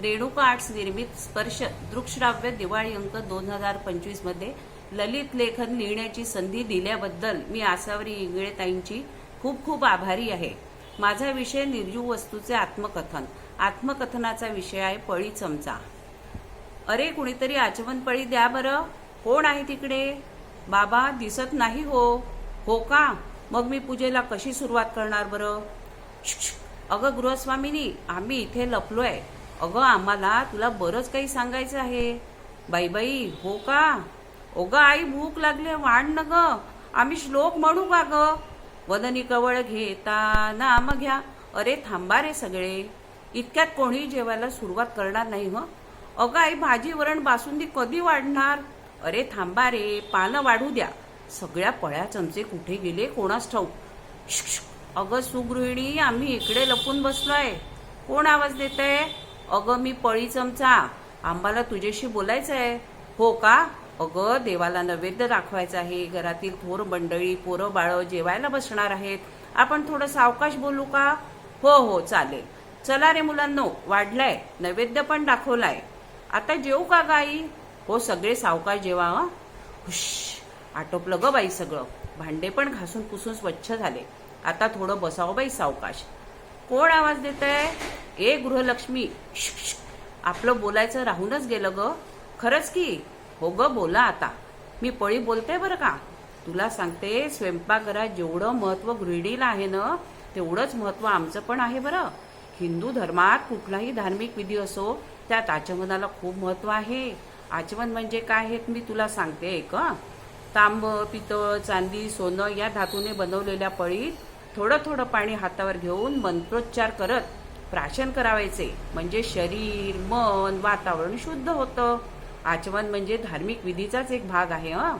Renuka arts निर्मित स्पर्श दृकश्राव्य दिवाळी अंक दोन हजार पंचवीसमध्ये. ललित लेखन लिहिण्याची संधी दिल्याबद्दल मी आसावरी इंगळेताईंची खूप खूप आभारी आहे. माझा विषय निर्जीव वस्तूचे आत्मकथन. आत्मकथनाचा विषय आहे पळी चमचा. अरे कुणीतरी आचमन पळी द्या बरं. कोण आहे तिकडे? बाबा दिसत नाही हो. हो का? मग मी पूजेला कशी सुरुवात करणार बरं? अगं गृहस्वामिनी आम्ही इथे लपलोय. अगं आम्हाला तुला बरंच काही सांगायचं आहे. बाई बाई हो का? अगं आई भूक लागले वाढ न ग. आम्ही श्लोक म्हणू का ग? वदनी कवळ घेताना मग घ्या. अरे थांबा रे सगळे. इतक्यात कोणी जेवायला सुरुवात करणार नाही हं? अगं आई भाजी वरण बासुंदी कधी वाढणार? अरे थांबा रे पानं वाढू द्या. सगळ्या पळ्या चमचे कुठे गेले कोणास ठाऊक? अगं सुगृहिणी आम्ही इकडे लपून बसलोय. कोण आवाज देत आहे अगं मी पळी चमचा. आम्हाला तुझ्याशी आहे हो का? अगं देवाला नैवेद्य दाखवायचं आहे. घरातील थोर मंडळी पोरं बाळं जेवायला बसणार आहेत. आपण थोडं सावकाश बोलू का? हो हो चालेल. चला रे मुलांनो वाढलाय. नैवेद्य पण दाखवलाय. आता जेवू का गाई? हो सगळे सावकाश जेवा हुश आटोपलं ग बाई सगळं. भांडे पण घासून पुसून स्वच्छ झाले. आता थोडं बसावं बाई सावकाश. कोण आवाज देत आहे ए गृहलक्ष्मी आपलं बोलायचं राहूनच गेलं ग. खरंच की? हो ग बोला आता. मी पळी बोलते बरं का? तुला सांगते स्वयंपाकघरात जेवढं महत्त्व गृहिणीला आहे ना तेवढंच महत्त्व आमचं पण आहे बरं. हिंदू धर्मात कुठलाही धार्मिक विधी असो त्यात आचमनाला खूप महत्त्व आहे. आचमन म्हणजे काय हे मी तुला सांगते एक तांब पितळ चांदी सोनं या धातूने बनवलेल्या पळीत थोडं थोडं पाणी हातावर घेऊन मंत्रोच्चार करत प्राशन करावायचे. म्हणजे शरीर मन वातावरण शुद्ध होतं. आचमन म्हणजे धार्मिक विधीचाच एक भाग आहे हा.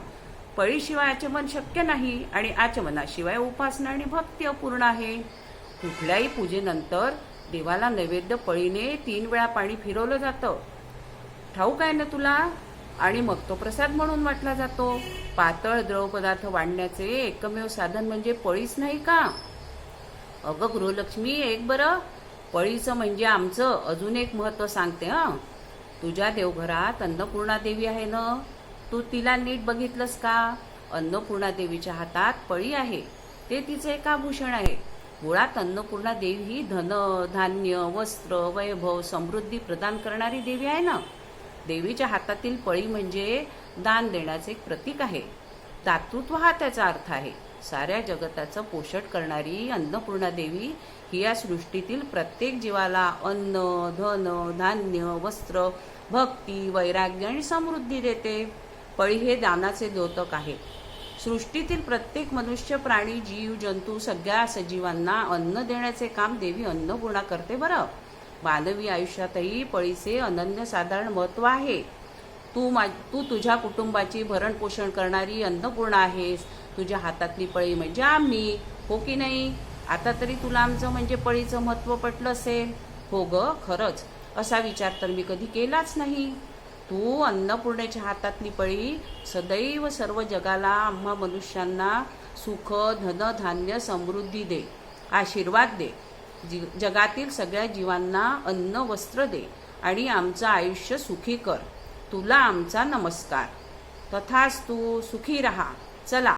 पळीशिवाय आचमन शक्य नाही आणि आचमनाशिवाय उपासना आणि भक्ती अपूर्ण आहे. कुठल्याही पूजेनंतर देवाला नैवेद्य पळीने तीन वेळा पाणी फिरवलं जातं. ठाऊक आहे ना तुला? आणि मग तो प्रसाद म्हणून वाटला जातो. पातळ द्रव पदार्थ वाढण्याचे एकमेव साधन म्हणजे पळीच नाही का? अगं गृहलक्ष्मी एक बरं. पळीचं म्हणजे आमचं अजून एक महत्त्व सांगते हं. तुझ्या देवघरात अन्नपूर्णा देवी आहे ना? तू तिला नीट बघितलंस का? अन्नपूर्णा देवीच्या हातात पळी आहे. ते तिचं एक आभूषण आहे. मुळात अन्नपूर्णा देवी ही धन धान्य वस्त्र वैभव समृद्धी प्रदान करणारी देवी आहे ना? देवीच्या हातातील पळी म्हणजे दान देण्याचे एक प्रतीक आहे. दातृत्व हा त्याचा अर्थ आहे. साऱ्या जगताचं पोषण करणारी अन्नपूर्णा देवी ही या सृष्टीतील प्रत्येक जीवाला अन्न धन धान्य वस्त्र भक्ती वैराग्य आणि समृद्धी देते. पळी हे दानाचे द्योतक आहे. सृष्टीतील प्रत्येक मनुष्य प्राणी जीव जंतू सगळ्या सजीवांना अन्न देण्याचे काम देवी अन्नपूर्णा करते बरं. मानवी आयुष्यातही पळीचे अनन्यसाधारण महत्त्व आहे. तू मा तू तुझ्या कुटुंबाची भरणपोषण करणारी अन्नपूर्णा आहेस. तुझ्या हातातली पळी म्हणजे आम्ही हो की नाही? आता तरी तुला आमचं म्हणजे पळीचं महत्त्व पटलं असेल? हो ग खरंच. असा विचार तर मी कधी केलाच नाही. तू अन्नपूर्णेच्या हातातली पळी सदैव सर्व जगाला आम्हा मनुष्यांना सुख धन धान्य समृद्धी दे. आशीर्वाद दे. जी जगातील सगळ्या जीवांना अन्न वस्त्र दे आणि आमचं आयुष्य सुखी कर. तुला आमचा नमस्कार. तथाच तू सुखी रहा. चला.